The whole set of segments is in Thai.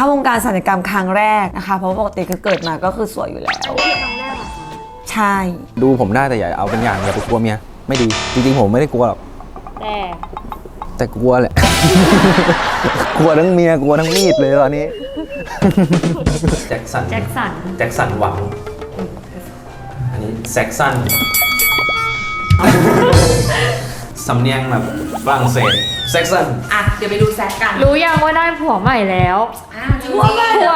เข้าวงการศัลยกรรมครั้งแรกนะคะ เพราะปกติคือเกิดมาก็คือสวยอยู่แล้วอันนี้คือครั้งแรกเหรอคะใช่ ดูผมได้แต่อย่าเอาเป็นอย่างอย่าไปกลัวเมียไม่ดีจริงๆผมไม่ได้กลัวหรอกแต่แต่กลัวแหละ กลัวทั้งเมียกลัวทั้งมีดเลยตอนนี้ แจ็คสันแจ็คสันแจ็คสันหวัง อันนี้แซ็กซัน สำเนียงแบบฝรั่งเศส แซ็กซัน อะ เดี๋ยวไปดูแซกกันรู้ยังว่าได้ผัวใหม่แล้ว อะดูผัวใหม่เล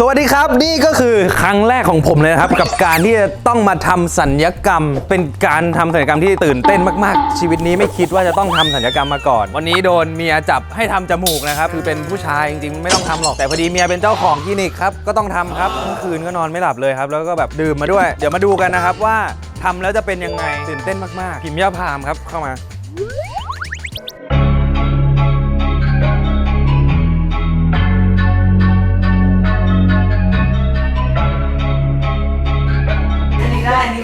สวัสดีครับนี่ก็คือครั้งแรกของผมเลยนะครับ กับการที่จะต้องมาทำสัญญกรรม เป็นการทำสัญญกรรมที่ตื่นเต้นมากๆ ชีวิตนี้ไม่คิดว่าจะต้องทำสัญญกรรมมาก่อน วันนี้โดนเมียจับให้ทำจมูกนะครับคือเป็นผู้ชายจริงๆไม่ต้องทำหรอกแต่พอดีเมียเป็นเจ้าของคลินิกครับก็ต้องทำครับคืนก็นอนไม่หลับเลยครับแล้วก็แบบดื่มมาด้วย เดี๋ยวมาดูกันนะครับว่าทำแล้วจะเป็นยังไงตื่นเต้นมากๆพิมพ์ยาพามครับเข้ามา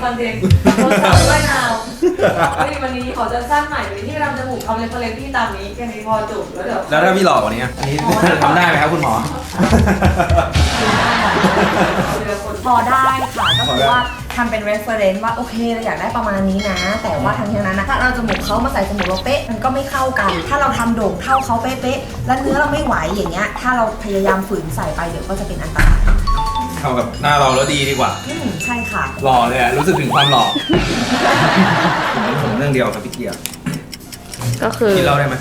คอนเทนต์โทรศัพท์ด้วยนาววันนี้วันนี้ขอจะสั้นใหม่เลยที่ทำจมูกทำเลนส์เลนส์พี่ตามนี้แค่นี้พอจบแล้วเดี๋ยวแล้วถ้าพี่หลอกกว่านี้อันนี้ทำได้ไหมครับคุณหมอ พอได้ค่ะก็คือว่าทำเป็น reference ว่าโอเคเราอยากได้ประมาณนี้นะ แต่ว่าทั้งนี้นั้นนะถ้าเราจมูกเขามาใส่จมูกเราเป๊ะมันก็ไม่เข้ากัน ถ้าเราทำโด่งเท่าเขาเป๊ะๆแล้วเนื้อเราไม่ไหวอย่างเงี้ยถ้าเราพยายามฝืนใส่ไปเดี๋ยวก็จะเป็นอันตราย เข้ากับหน้าเราแล้วดีดีกว่า อืมใช่ค่ะ หล่อเลยอะรู้สึกถึงความหล่อ ผมเรื่องเดียวครับพี่เกียร์ก็คือกินเหล้าได้ไหม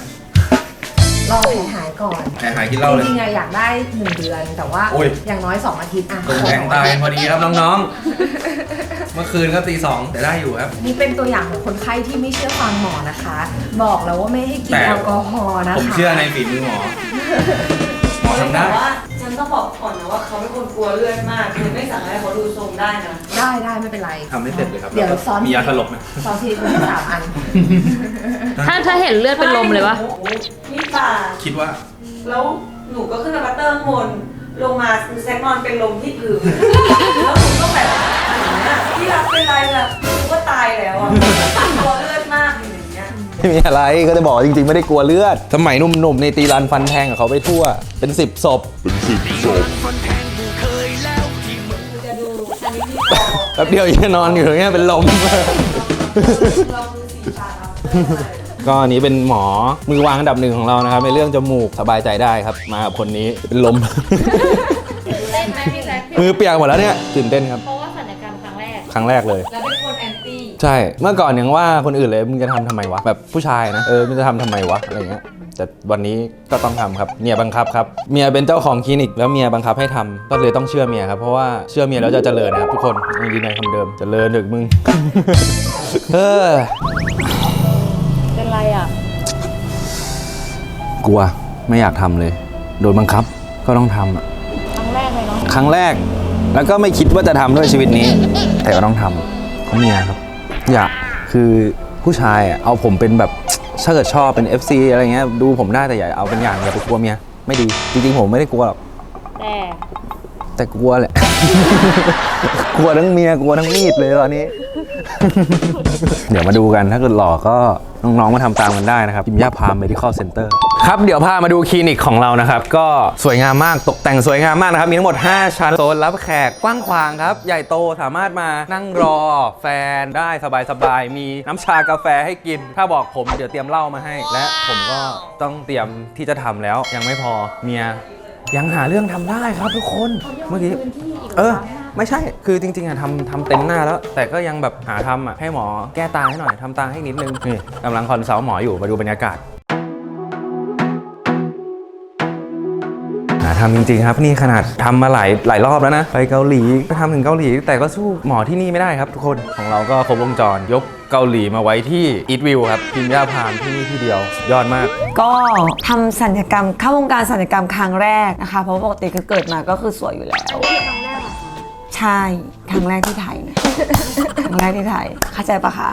รอแผลหายก่อนหายหายกินเหล้าเลยจริงๆอะอยากได้หนึ่งเดือน แต่ว่าโอ้ย อย่างน้อย2อาทิตย์อะตรงแทงตายพอดีครับน้องๆ เมื่อคืนก็ตีสองแต่ได้อยู่ครับ นี่เป็นตัวอย่างของคนไข้ที่ไม่เชื่อฟังหมอนะคะ บอกแล้วว่าไม่ให้กินแต่ แอลกอฮอล์นะคะผมเชื่อในฝีมือหมอ หมอทำได้แต่ว่าฉัน ต้องบอกก่อนนะว่าเขาเป็นคนกลัวเลือดมากคือไม่สั่งให้เขาดูทรงได้นะได้ได้ไม่เป็นไร ทำไม่เสร็จเลยครับเดี๋ยวซ้อน มียาสลบไหมซองซิลิโคนให้สามอัน ถ้าถ้าเห็นเลือดเป็นลมเลยวะ โอ้โหนี่ป่าคิดว่า แล้วหนูก็ขึ้นมาบัตเตอร์ข้างบนลงมาแซกนอนเป็นลมที่พื้นแล้วหนูก็แบบอย่างเงี้ยที่รักเป็นไรแบบหนูก็ตายแล้วอะกลัวเลือดมากอย่างเงี้ย ไม่มีอะไรก็จะบอกจริงๆ ไม่ได้กลัวเลือด สมัยหนุ่มๆในตีรันฟันแทงกับเขาไปทั่ว เป็นสิบศพจะดูอันนี้ที่คอแป๊บเดียวยังนอนอยู่อย่างเงี้ยเป็นลม เราคือสีตาครับก็อันนี้เป็นหมอมือวางอันดับหนึ่งของเรานะครับในเรื่องจมูกสบายใจได้ครับ มากับคนนี้เป็นลม เล่นไหมพี่แจ็คมือเปียกหมดแล้วเนี่ยตื่นเต้นครับ เพราะว่าศัลยกรรมครั้งแรก ครั้งแรกเลย แล้วเป็นคนแอนตี้ ใช่ เมื่อก่อนยังว่าคนอื่นเลยมึงจะทำทำไมวะ แบบผู้ชายนะ เออมึงจะทำทำไมวะอะไรเงี้ย แต่วันนี้ก็ต้องทำครับ เมียบังคับครับ เมียเป็นเจ้าของคลินิก แล้วเมียบังคับให้ทำก็เลยต้องเชื่อเมียครับ เพราะว่าเชื่อเมียแล้วจะเจริญนะครับทุกคนยังยืนยันคำเดิม เจริญดึกมึง เออ เป็นไรอะ กลัว ไม่อยากทำเลย โดนบังคับ ก็ต้องทำอะ ครั้งแรกเลยเนาะครั้งแรก แล้วก็ไม่คิดว่าจะทำด้วยชีวิตนี้ แต่ก็ต้องทำเพราะเมียครับ อยากคือผู้ชายอะเอาผมเป็นแบบถ้าเกิดชอบเป็น FC อะไรเงี้ยดูผมได้แต่อย่าเอาเป็นอย่างอย่าไปกลัวเมียไม่ดีจริงๆผมไม่ได้กลัวหรอกแต่แต่กลัวแหละ กลัวทั้งเมียกลัวทั้งมีดเลยตอนนี้ เดี๋ยวมาดูกันถ้าเกิดหล่อก็น้องๆมาทำตามกันได้นะครับยิมย่าพาม medical center ครับเดี๋ยวพามาดูคลินิกของเรานะครับ ก็สวยงามมากตกแต่งสวยงามมากนะครับ มีทั้งหมด 5 ชั้นโซนรับแขกกว้างขวางครับ ใหญ่โตสามารถมานั่งรอแฟนได้สบายๆ มีน้ำชากาแฟให้กิน ถ้าบอกผมเดี๋ยวเตรียมเหล้ามาให้ และผมก็ต้องเตรียมที่จะทำแล้ว ยังไม่พอเมียยังหาเรื่องทำได้ครับทุกคนเมื่อกี้เออ ไม่ใช่ คือจริงๆอะทำทำเต็มหน้าแล้ว แต่ก็ยังแบบหาทำอะให้หมอแก้ตาให้หน่อยทำตาให้นิดนึงนี่กำลังคอนซัลท์หมออยู่มาดูบรรยากาศ หาทำจริงๆครับนี่ขนาดทำมาหลายหลายรอบแล้วนะ ไปเกาหลีไปทำถึงเกาหลี แต่ก็สู้หมอที่นี่ไม่ได้ครับทุกคนของเราก็ครบวงจรยกเกาหลีมาไว้ที่อีทวิวครับพิมย่าพามที่นี่ที่เดียวยอดมาก ก็ทำสัญญกรรมเข้าวงการสัญญกรรมครั้งแรกนะคะ เพราะปกติคือเกิดมาก็คือสวยอยู่แล้ว ใชช่ครั้งแรกที่ไทยนะ ครั้งแรกที่ไทยเข้าใจปะคะ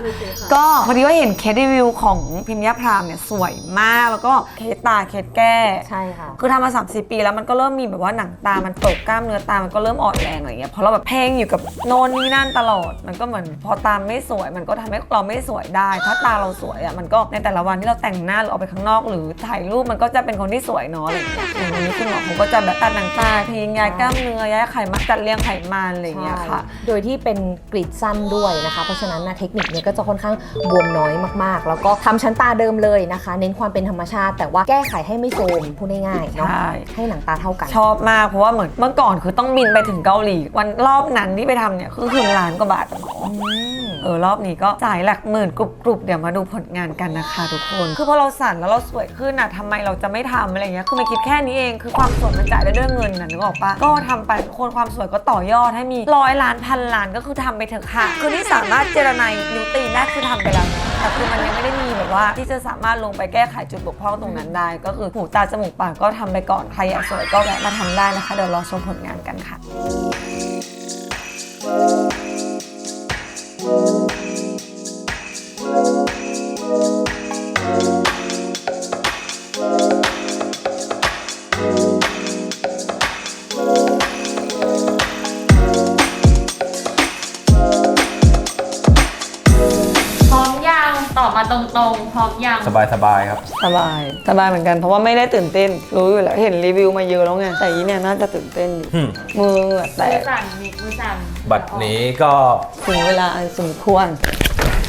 ก็พอดีว่าเห็นเคสรีวิวของพิมพ์ยาพรามเนี่ยสวยมากแล้วก็เคสตาเคสแก้ใช่ค่ะ คือทำมา3 4ปีแล้วมันก็เริ่มมีแบบว่าหนังตามันตกกล้ามเนื้อตามันก็เริ่มอ่อนแรงอะไรเงี้ยเพราะเราแบบเพ่งอยู่กับโน่นนี่นั่นตลอด มันก็เหมือนพอตาไม่สวย มันก็ทำให้เราไม่สวยได้ ถ้าตาเราสวยอะมันก็ในแต่ละวันที่เราแต่งหน้าหรือออกไปข้างนอก หรือถ่ายรูปมันก็จะเป็นคนที่สวยเนาะอะไรเงี้ยอย่างวันนี้คุณหมอเขาก็จะแบบตัดหนังตาทิ้งย้ายกล้ามเนื้อย้ายไขมันจัดเรียงไขมันอะไรเงี้ยค่ะ โดยที่เป็นกรีดสั้นด้วยนะคะ เพราะฉะนั้นนะเทคนิคเนี้ก็จะค่อนข้างบวมน้อยมากๆ แล้วก็ทำชั้นตาเดิมเลยนะคะ เน้นความเป็นธรรมชาติ แต่ว่าแก้ไขให้ไม่โทรมพูดง่ายๆเนาะใช่ ให้หนังตาเท่ากัน ชอบมากเพราะว่าเหมือนเมื่อก่อนคือต้องบินไปถึงเกาหลี วันรอบนั้นที่ไปทำเนี่ยคือถึงล้านกว่าบาทอะหมออเออรอบนี้ก็จ่ายหลักหมื่นกรุบๆเดี๋ยวมาดูผลงานกันนะคะทุกคน คือพอเราสั่นแล้วเราสวยขึ้นอะทำไมเราจะไม่ทำอะไรเงี้ยคือไม่คิดแค่นี้เองคือความสวยมันจ่ายได้ด้วยเงินนะนึกออกปะก็ทำไปทุกคนความสวยก็ต่อยอดให้มีร้อยล้านพันล้านก็คือทำไปเถอะค่ะ คือที่สามารถเจรไนนิ้วตีนได้คือทำไปแล้วนะแต่คือมันยังไม่ได้มีแบบว่า ที่จะสามารถลงไปแก้ไขจุดบกพร่องตรงนั้นได้ ก็คือหูตาจมูกปากก็ทำไปก่อนใครอยากสวยก็แวะมาทำได้นะคะเดี๋ยวรอชมผลงานกันค่ะพ ตอบมาตรงๆ พร้อมยัง สบายสบายๆครับ สบาย สบายเหมือนกันเพราะว่าไม่ได้ตื่นเต้น รู้อยู่แล้วเห็นรีวิวมาเยอะแล้วไงแต่อีเนี่ยน่าจะตื่นเต้นอยู่อืม มือเหงื่อแตมือกสั่นนิกมือสั่นบัตรนี้ก็ถึงเวลาอันสมควร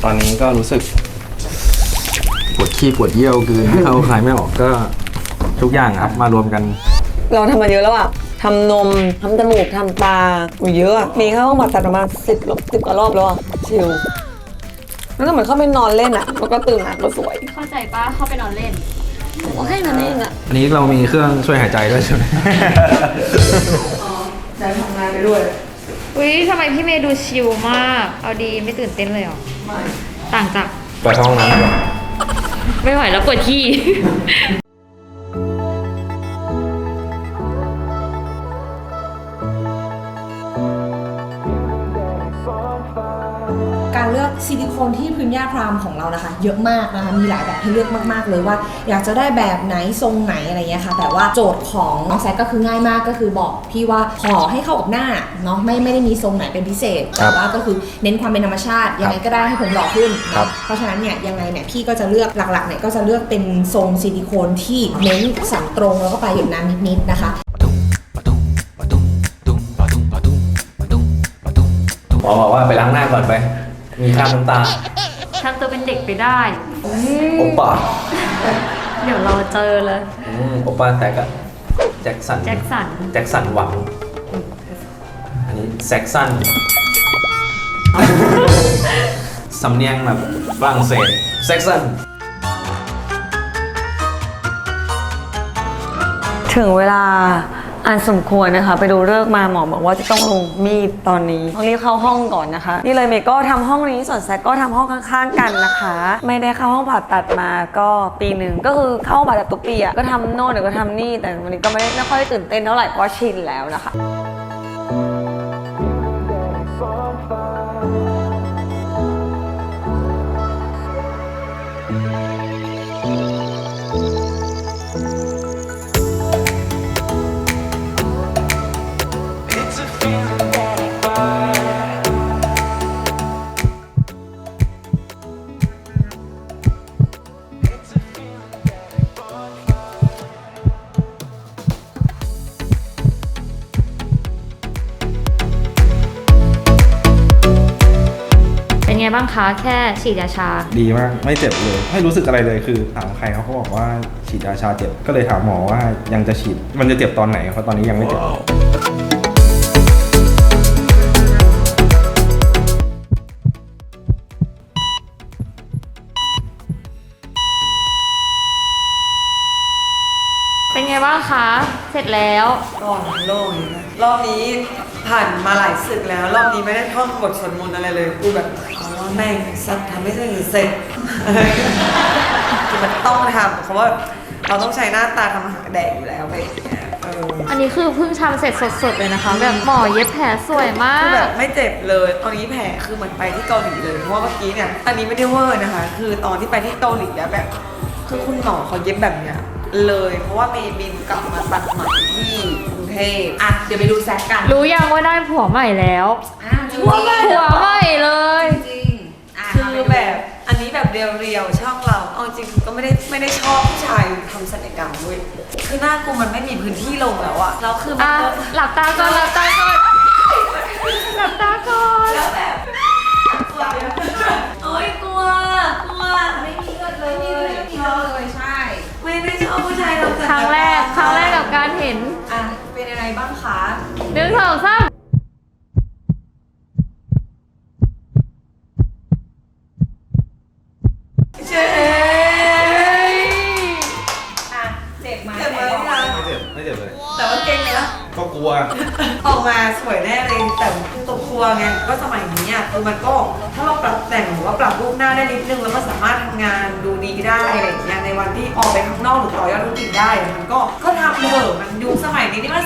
ตอนนี้ก็รู้สึก ปวดขี้ปวดเยี่ยวคือ เข้าคลายไม่ออกก็ทุกอย่างครับมารวมกันเราทำมาเยอะแล้วอะทำนม ทำจมูก ทำตาอุยเยอะอะมีเข้าห้องผ่าตัดประมาณสิบสิบกว่ารอบแล้วอะชิล แล้วก็เหมือนเข้าไปนอนเล่นอะแล้วก็ตื่นมาก็สวยเข้าใจป้าเข้าไปนอนเล่น โอเคนั่นเองอะอันนี้เรามีเครื่องช่วยหายใจด้วยใช่ไหมใจทำงานไปด้วยอุ้ยทำไมพี่เมย์ดูชิลมาก เอาดีไม่ตื่นเต้นเลยเหรอ ไม่ ต่างจากไปเข้าห้องน้ำก่อนไม่ไหวแล้วปวดขี้ การเลือกซิลิโคนที่พื้นหญ้าพรามของเรานะคะ เยอะมากนะคะมีหลายแบบให้เลือกมากๆเลยว่า อยากจะได้แบบไหนทรงไหนอะไรเงี้ยค่ะแต่ว่าโจทย์ของน้องแซกก็คือง่ายมากก็คือบอกพี่ว่าขอให้เข้ากับหน้าเนาะไม่ไม่ได้มีทรงไหนเป็นพิเศษแต่ว่าก็คือเน้นความเป็นธรรมชาติยังไงก็ได้ให้ผมหล่อขึ้นครับ เพราะฉะนั้นเนี่ยยังไงเนี่ยพี่ก็จะเลือกหลักๆเนี่ยก็จะเลือกเป็นทรงซิลิโคนที่เน้นสันตรงแล้วก็ปลายหยดน้ำนิดๆนะคะ หมอบอกว่าไปล้างหน้าก่อนไป มีคราบน้ำตาทำตัวเป็นเด็กไปได้โอปป้าเดี๋ยวเราเจอเลย อืมโอปป้าแตกอะแจ็คสันแจ็คสัน แจ็คสันหวัง อันนี้แซ็กซันสำเนียงแบบฝรั่งเศสแซ็กซันถึงเวลา อันสมควรนะคะ ไปดูเลิกมาหมอบอกว่าจะต้องลงมีดตอนนี้ต้องรีบเข้าห้องก่อนนะคะ นี่เลยเมย์ก็ทำห้องนี้ส่วนแซกก็ทำห้องข้างๆกันนะคะ ไม่ได้เข้าห้องผ่าตัดมาก็ปีหนึ่งก็คือเข้าห้องผ่าตัดทุกปีอะก็ทำโน่นเดี๋ยวก็ทำนี่แต่วันนี้ก็ไม่ได้ไม่ค่อยตื่นเต้นเท่าไหร่เพราะชินแล้วนะคะ ไงบ้างคะ แค่ฉีดยาชา ดีมาก ไม่เจ็บเลยไม่รู้สึกอะไรเลยคือถามใครเขาก็บอกว่าฉีดยาชาเจ็บก็เลยถามหมอว่ายังจะฉีดมันจะเจ็บตอนไหนเพราะตอนนี้ยังไม่เจ็บ เป็นไงบ้างคะ เสร็จแล้วก่อนโล่งเลยนะรอบนี้ผ่านมาหลายศึกแล้ว รอบนี้ไม่ได้ท่องบทสวดมนต์อะไรเลยกูแบบเอาว่า แม่งสักทำให้สิ่งเสร็จคือมันต้องทำเพราะว่าเราต้องใช้หน้าตาทำอาหารแดกอยู่แล้วไปอย่างเงี้ยเอออันนี้คือเพิ่งทำเสร็จสดๆเลยนะคะ แบบหมอเย็บแผลสวยมาคือแบก บไม่เจ็บเลยตอนนี้แผลคือเหมือนไปที่เกาหลีเลยเพราะว่าเมื่อกี้เนี่ยอันนี้ไม่ได้เวอร์นะคะ คือตอนที่ไปที่เกาหลีอะแบบคือคุณหมอเขาเย็บแบบเนี้ยเลย เพราะว่าเมย์บินกลับมาตัดใหม่ที่กรุงเทพอะเดี๋ยวไปดูแซกกันรู้ยังว่าได้ผัวใหม่แล้วอะจริงผัวใหม่ผัวใหม่เลย จริงอะ คือ เาไปดู แบบอันนี้แบบ เรียวๆช่องเราเอาจริงก็ไม่ได้ไม่ได้ชอบผู้ชายทำศัลยกรรมด้วยคือหน้ากูมันไม่มีพื้นที่ลงแล้วอะแล้วคือมันอะก็หลับตาก่อนหลับตาก่อนหลับตาก่อนแล้วแบบกลัวโอ๊ยกลัวกลัวไม่มีเลือดเลยไม่มีเลือดเลยใช่ ไม่ได้ชอบผู้ชายทำศัลยกครั้งแรกครั้งแรกกับการเห็นอะเป็นยังไงบ้างคะหนึ่งสองสาม คือมันก็ถ้าเราปรับแต่งหรือว่าปรับรูปหน้าได้นิดนึงแล้วก็สามารถทำงานดูดีได้อะไรอย่างเงี้ยในวันที่ออกไปข้างนอกหรือต่อยอดธุรกิจได้มันก็ก็ทำเถอะมันยุคสมัยนี้นี่มัน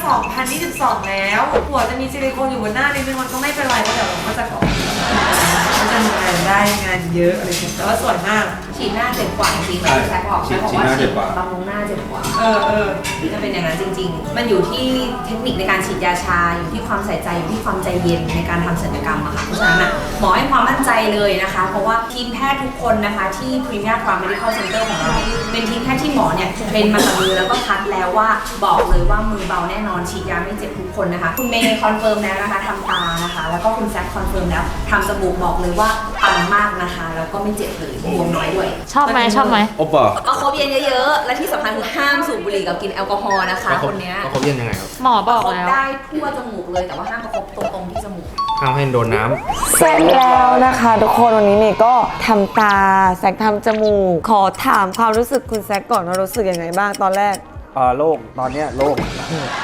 2022 แล้วหัวจะมีซิลิโคนอยู่บนหน้านิดนึงมันก็ไม่เป็นไรเพราะเดี๋ยวเราก็จะกอ ทำงานได้งานเยอะอะไรอย่างเงี้ยแต่ว่าสวยมาก ฉีดหน้าเจ็บกว่าจริงๆที่แซกบอกฉีแซดกบอกฉีดว่าหน้าเจ็ฉีดบกว่าบำรุงหน้าเจ็บกว่า เออเออจะเป็นอย่างนั้นจริง ๆ มันอยู่ที่เทคนิคในการฉีดยาชา อยู่ที่ความใส่ใจ อยู่ที่ความใจเย็นในการทำศัลยกรรมอะค่ะ เพราะฉะนั้นอะหมอให้ความมั่นใจเลยนะคะ เพราะว่าทีมแพทย์ทุกคนนะคะที่ Premier Farm Medical Center ของเราเนี่ยเป็นทีมแพทย์ที่หมอเนี่ยเทรนมากับมือแล้วก็คัดแล้วว่าบอกเลยว่ามือเบาแน่นอนฉีดยาไม่เจ็บทุกคนนะคะ คุณเมย์คอนเฟิร์มแล้วนะคะทำตานะคะ แล้วก็คุณแซคคอนเฟิร์มแล้วทำจมูกบอกเลยว่าปังมากนะคะ แล้วก็ไม่เจ็บเลยบวมน้อยด้วยชอบไหมชอบไหมโอปะเอาครบเย็นเยอะๆ และที่สำคัญคือห้ามสูบบุหรี่กับกินแอลกอฮอล์นะคะ คนเนี้ยก็เขาเรียนยังไงครับหมอบอกครบแล้ว ได้ทั่วจมูกเลยแต่ว่าห้ามประคบตรงๆที่จมูก ห้ามให้โดนน้ำเสร็จแล้วนะคะทุกคนวันนี้เมย์ก็ทำตาแซกทำจมูก ขอถามความรู้สึกคุณแซกก่อนว่ารู้สึกยังไงบ้างตอนแรก อ่าโล่งตอนเนี้ยโล่ง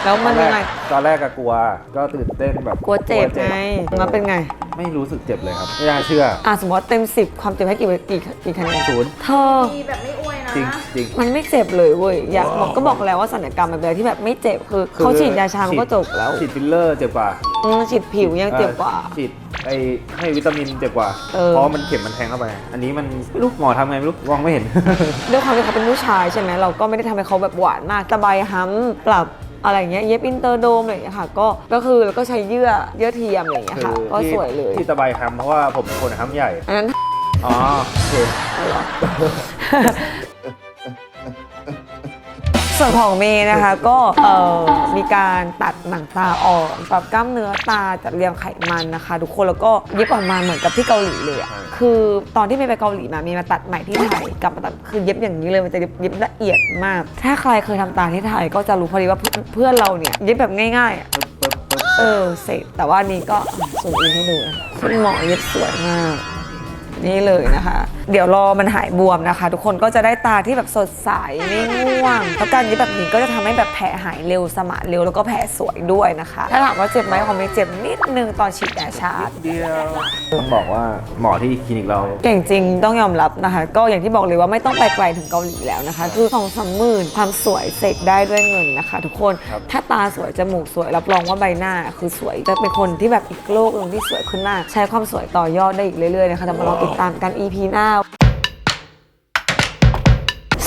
แล้วมันยังไง ตอนแรกก็กลัวก็ตื่นเต้นแบบกลัวเจ็บไงมันเป็นไง ไม่รู้สึกเจ็บเลยครับไม่น่าเชื่อ อะสมมติว่าเต็ม 10 ความเจ็บให้กี่กี่กี่คะแนนศูนย์เธอ มีแบบไม่อวยนะ จริงจริง มันไม่เจ็บเลยเว้ยอยากบอกก็บอกแล้วว่าศัลยกรรมมันเป็นอะไรที่แบบไม่เจ็บคือเขาฉีดยาชามันก็จบแล้วฉีดฟิลเลอร์เจ็บกว่าอืมฉีดผิวยังเจ็บกว่าออฉีดไอ้ให้วิตามินเจ็บกว่า เออ เพราะมันเข็มมันแทงเข้าไป อันนี้มันไม่รู้หมอทำไงไม่รู้มองไม่เห็น ด้วยความที่เขาเป็นผู้ชายใช่ไหมเราก็ไม่ได้ทำให้เขาแบบหวานมากสบายฮัมปรับอะไรอย่างเงี้ยเย็บอินเตอร์โดมอะไรอย่างเงี้ยค่ะ ก็ก็คือแล้วก็ใช้เยื่อเยื่อเทียมอะไรอย่างเงี้ยค่ะ ก็ที่สวยเลยที่ตะไบฮัมเพราะว่าผมเป็นคนฮัมใหญ่ อันนั้น อ๋อโอเค ส่วนของเมย์นะคะก็เอ่อมีการตัดหนังตาออกปรับกล้ามเนื้อตาจัดเรียงไขมันนะคะ ทุกคนแล้วก็เย็บออกมาเหมือนกับที่เกาหลีเลยอะคือตอนที่เมย์ไปเกาหลีมาเมย์มาตัดใหม่ที่ไทยกลับมาตัดคือเย็บอย่างนี้เลยมันจะเย็บเย็บละเอียดมาก ถ้าใครเคยทำตาที่ไทยก็จะรู้พอดีว่าเพื่อนเพื่อนเราเนี่ยเย็บแบบง่ายๆอะ ปึ๊บปึ๊บปึ๊บ เออเสร็จแต่ว่านี่ก็สูงอินให้ดูนะคุณหมอเย็บสวยมาก นี่เลยนะคะ เดี๋ยวรอมันหายบวมนะคะ ทุกคนก็จะได้ตาที่แบบสดใสไม่ง่วงแล้วการเย็บแบบนี้ก็จะทำให้แบบ ลหายเร็วสมานเร็วแล้วก็แผลสวยด้วยนะคะ ถ้าถามว่าเจ็บไหมของเมย์เจ็บนิดนึงตอนฉีดยาชาเดียวต้องบอกว่าหมอที่คลินิกเรา เก่งจริงต้องยอมรับนะคะ ก็อย่างที่บอกเลยว่าไม่ต้องไปไกลถึงเกาหลีแล้วนะคะ คือสองสามหมื่นความสวยเสร็จได้ด้วยเงินนะคะ ทุกคนครับถ้าตาสวยจมูกสวยรับรองว่าใบหน้า คือสวยจะเป็นคนที่แบบอีกโลกหนึ่งที่สวยขึ้นมากใช้ความสวยต่อยอดได้อีกเรื่อยๆนะคะจะมาลองติดตามกัน EP หน้า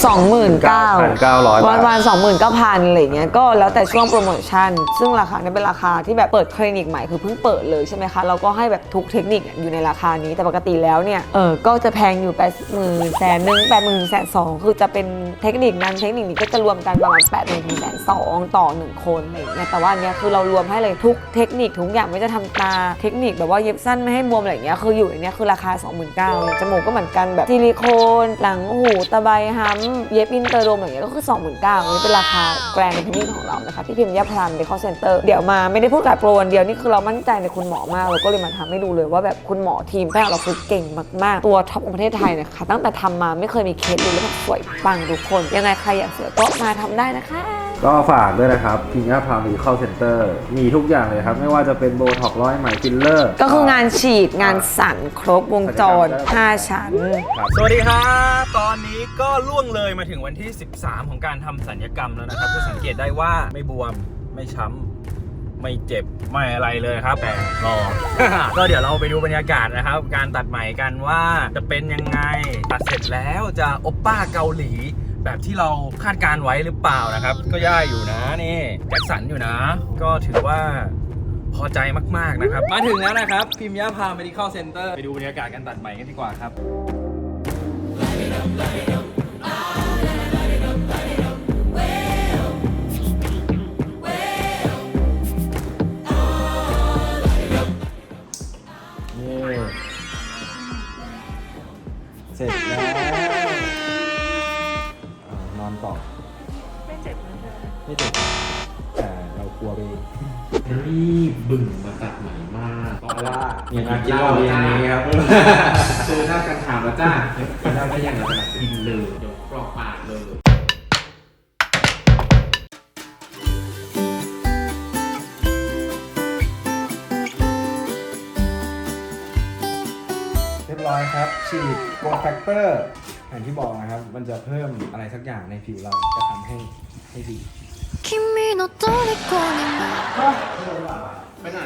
29,000 9,900 ประมาณ29,000อะไรอย่างเงี้ยก็แล้วแต่ช่วงโปรโมชั่น ซึ่งราคาเนี้เป็นราคาที่แบบเปิดคลินิกใหม่คือเพิ่งเปิดเลยใช่ไหมคะ เราก็ให้แบบทุกเทคนิคอยู่ในราคานี้แต่ปกติแล้วเนี่ยเออก็จะแพงอยู่80,000แสนหนึ่ง80,000แสนสองคือจะเป็นเทคนิคนั้นเทคนิคนี้ก็จะรวมกันประมาณ80,000ถึงแสนสองต่อหนึ่งคนอะไรอย่างเงี้ยแต่ว่าอันเนี้ยคือเรารวมให้เลยทุกเทคนิคทุกอย่างไม่ว่าจะทำตาเทคนิคแบบว่าเย็บสั้นไม่ให้บวมอะไรอย่างเงี้ยคืออยู่ในเนี้ยคือราคา 29,000เลยจมูกก็เหมือนกันแบบซิลิโคนหลังหูตะไบฮัมเย็บอินเตอร์โดมอย่างเงี้ยก็คือ 29,000อันนี้เป็นราคาแกรนด์พิมพ์ของเรานะคะ ที่พิมพ์ยาพลันเดคอเซ็นเตอร์เดี๋ยวมาไม่ได้พูดขายโปรวันเดียวนี่คือเรามั่นใจในคุณหมอมากเราก็เลยมาทำให้ดูเลยว่าแบบคุณหมอทีมแพทย์เราคือเก่งมากๆ ตัวท็อปของประเทศไทยนะคะตั้งแต่ทำมาไม่เคยมีเคสเลยแล้วแบบสวยปังทุกคน ยังไงใครอยากสวยก็มาทำได้นะคะก็ฝากด้วยนะครับพิงค์พามีเข้าเซ็นเตอร์ มีทุกอย่างเลยครับ ไม่ว่าจะเป็นโบท็อกร้อยไหมฟิลเลอร์ ก็คืองานฉีดงานสั่นครบวงจร 5 ชั้นครับสวัสดีครับ ตอนนี้ก็ล่วงเลยเลยมาถึงวันที่ 13 ของการทำสัญญกรรมแล้วนะครับจะสังเกตได้ว่าไม่บวมไม่ช้ำไม่เจ็บไม่อะไรเลยครับ แต่รอ ก็เดี๋ยวเราไปดูบรรยากาศนะครับ การตัดไหม่กันว่าจะเป็นยังไงตัดเสร็จแล้วจะโอปป้าเกาหลีแบบที่เราคาดการไว้หรือเปล่านะครับ ก็ย่าอยู่นะนี่แจ็คสันอยู่นะ ก็ถือว่าพอใจมาก ๆ นะครับ มาถึงแล้วนะครับ พิมพ์ยาพา medical center ไปดูบรรยากาศการตัดไหม่กันดีกว่าครับ เสร็จแล้วอ่านอนต่อ ไม่เจ็บนะไม่เจ็บแต่เรากลัวไปเองรีบบึ่งมาตัดใหม่มากเพราะว่านี่มากินเหล้าเย็นนี้ครับคือถ้ากันถามแล้วจ้าไม่ได้ก็ยังเราจะกินเลยเดี๋ยวกรอกปาก ฉีดโกลแฟกเตอร์อย่างที่บอกนะครับ มันจะเพิ่มอะไรสักอย่างในผิวเราจะทำให้ให้ดี 君の虜になる ไปไหน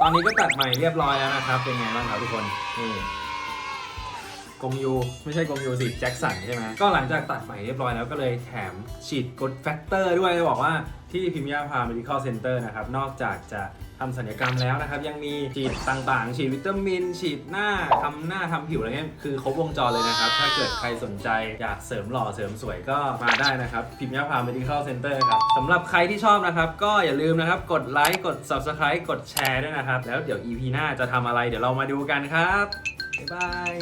ตอนนี้ก็ตัดใหม่เรียบร้อยแล้วนะครับ เป็นไงบ้างครับทุกคน นี่ กงยูไม่ใช่กงยูสิแจ็คสันใช่ไหมก็หลังจากตัดใหม่เรียบร้อยแล้วก็เลยแถมฉีดกดแฟกเตอร์ด้วยจะบอกว่าที่พิมยาพา medical center นะครับ นอกจากจะทำศัลยกรรมแล้วนะครับ ยังมีฉีดต่างๆ ฉีดวิตามิน ฉีดหน้าทำหน้าทำผิวอะไรเงี้ยคือครบวงจรเลยนะครับ ถ้าเกิดใครสนใจอยากเสริมหล่อเสริมสวยก็มาได้นะครับ พิมยาพา medical center ครับสำหรับใครที่ชอบนะครับ ก็อย่าลืมนะครับ กดไลค์กด subscribe กดแชร์ด้วยนะครับ แล้วเดี๋ยว EP หน้าจะทำอะไร เดี๋ยวเรามาดูกันครับบ๊ายบาย